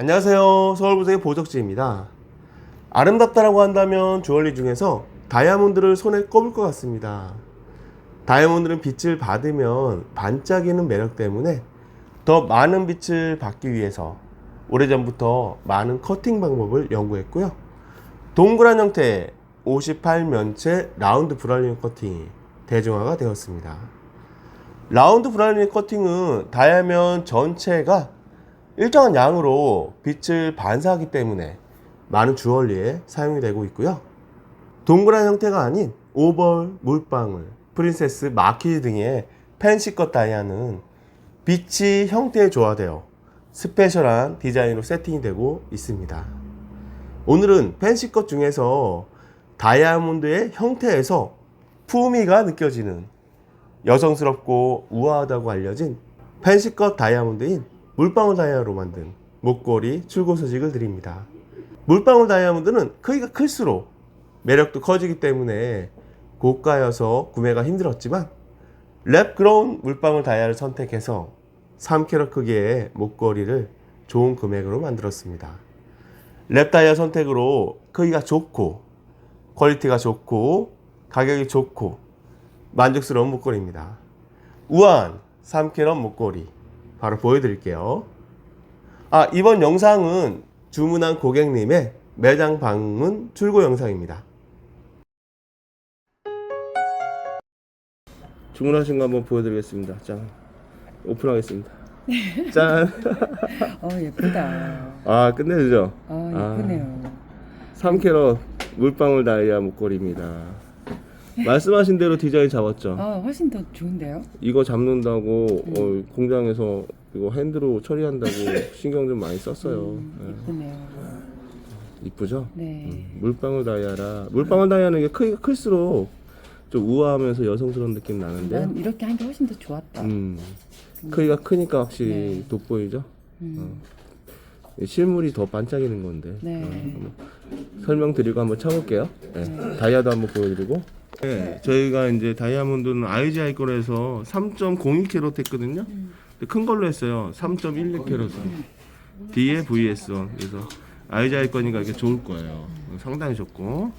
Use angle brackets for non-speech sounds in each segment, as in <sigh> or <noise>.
안녕하세요. 서울부석의 보석지입니다. 아름답다라고 한다면 주얼리 중에서 다이아몬드를 손에 꼽을 것 같습니다. 다이아몬드는 빛을 받으면 반짝이는 매력 때문에 더 많은 빛을 받기 위해서 오래전부터 많은 커팅 방법을 연구했고요. 동그란 형태의 58면체 라운드 브랄링 커팅이 대중화가 되었습니다. 라운드 브랄링 커팅은 다이아몬드 전체가 일정한 양으로 빛을 반사하기 때문에 많은 주얼리에 사용이 되고 있고요. 동그란 형태가 아닌 오벌, 물방울, 프린세스, 마키즈 등의 펜시컷 다이아는 빛이 형태에 조화되어 스페셜한 디자인으로 세팅이 되고 있습니다. 오늘은 펜시컷 중에서 다이아몬드의 형태에서 품위가 느껴지는 여성스럽고 우아하다고 알려진 펜시컷 다이아몬드인 물방울 다이아로 만든 목걸이 출고 소식을 드립니다. 물방울 다이아몬드는 크기가 클수록 매력도 커지기 때문에 고가여서 구매가 힘들었지만 랩 그라운 물방울 다이아를 선택해서 3캐럿 크기의 목걸이를 좋은 금액으로 만들었습니다. 랩 다이아 선택으로 크기가 좋고 퀄리티가 좋고 가격이 좋고 만족스러운 목걸이입니다. 우아한 3캐럿 목걸이 바로 보여드릴게요. 아 이번 영상은 주문한 고객님의 매장 방문 출고 영상입니다. 주문하신 거 한번 보여드리겠습니다. 짠 오픈하겠습니다. <laughs> 짠. 어 예쁘다. 아 끝내주죠. 아 예쁘네요. 3캐럿 물방울 다이아 목걸이입니다. 말씀하신 대로 디자인 잡았죠. 아 훨씬 더 좋은데요? 이거 잡는다고 어, 공장에서 이거 핸드로 처리한다고 <laughs> 신경 좀 많이 썼어요. 네. 예쁘네요. 이쁘죠? 네. 음, 물방울 다이아라 물방울 다이아는 이게 크기가 클수록 좀 우아하면서 여성스러운 느낌 나는데 난 이렇게 한 게 훨씬 더 좋았다. 음, 크기가 크니까 확실히 네. 돋보이죠? 음. 실물이 더 반짝이는 건데 네. 어, 설명드리고 한번 쳐볼게요. 네. 다이아도 한번 보여드리고. 네, 저희가 이제 다이아몬드는 IGI 거에서 3.02캐럿 했거든요. 근데 큰 걸로 했어요. 3.12캐럿. D에 VS1. 그래서 IGI 거니까 이게 좋을 거예요. 상당히 좋고.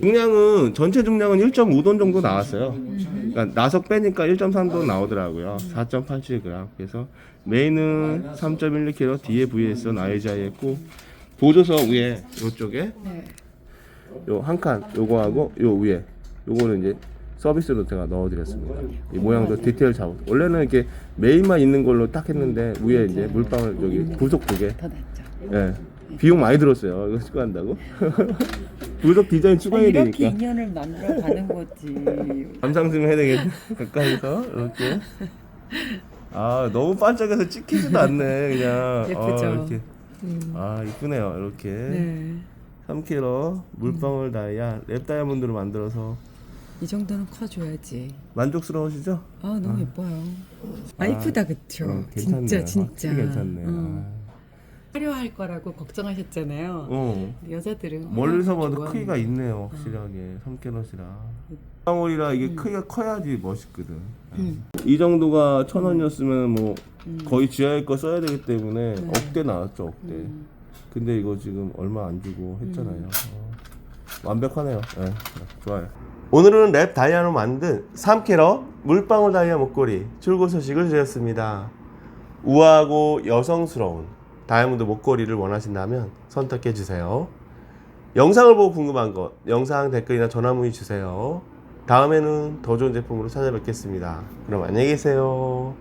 중량은 전체 중량은 1.5돈 정도 나왔어요. 그러니까 나석 빼니까 1.3돈 나오더라고요. 4.87g. 그래서 메인은 3.12kg D에 VS1 IGI 했고 보조석 위에 이쪽에 네. 요한 칸 요거 하고 요 위에 요거는 이제 서비스로 제가 넣어드렸습니다. 이 모양도 디테일 잡고 원래는 이렇게 메인만 있는 걸로 딱 했는데 위에 이제 물방울 여기 부속 두 개. 더 낫죠. 예. 비용 많이 들었어요. 이거 추가한다고. <laughs> 부속 디자인 아, 추가해야 이렇게 되니까. 인연을 만들어 가는 거지. 감상 좀 해야 되겠네. 가까이서 이렇게. 아 너무 반짝해서 찍히지도 않네 그냥. <laughs> 예쁘죠? 아, 이렇게. 아 이쁘네요 이렇게. 네. 3kg 물방울 다이아 랩 다이아몬드로 만들어서 이 정도는 커줘야지. 만족스러우시죠? 아 너무 예뻐요. 아 이쁘다 그쵸? 어, 괜찮네요. 진짜 진짜. 확실히 괜찮네요. 어. 화려할 거라고 걱정하셨잖아요. 어. 여자들은 멀리서 화려한 거 봐도 좋아하는 크기가 있네요 확실하게 3캐럿이라 물방울이라 이게 크기가 커야지 멋있거든 음. 이 정도가 천 원이었으면 뭐 음. 거의 지하의 거 써야 되기 때문에 네. 억대 나왔죠 억대 음. 근데 이거 지금 얼마 안 주고 했잖아요 어. 완벽하네요 네, 좋아요 오늘은 랩 다이아로 만든 3캐럿 물방울 다이아 목걸이 출고 소식을 드렸습니다. 우아하고 여성스러운 다이아몬드 목걸이를 원하신다면 선택해 주세요. 영상을 보고 궁금한 것 영상 댓글이나 전화 문의 주세요. 다음에는 더 좋은 제품으로 찾아뵙겠습니다. 그럼 안녕히 계세요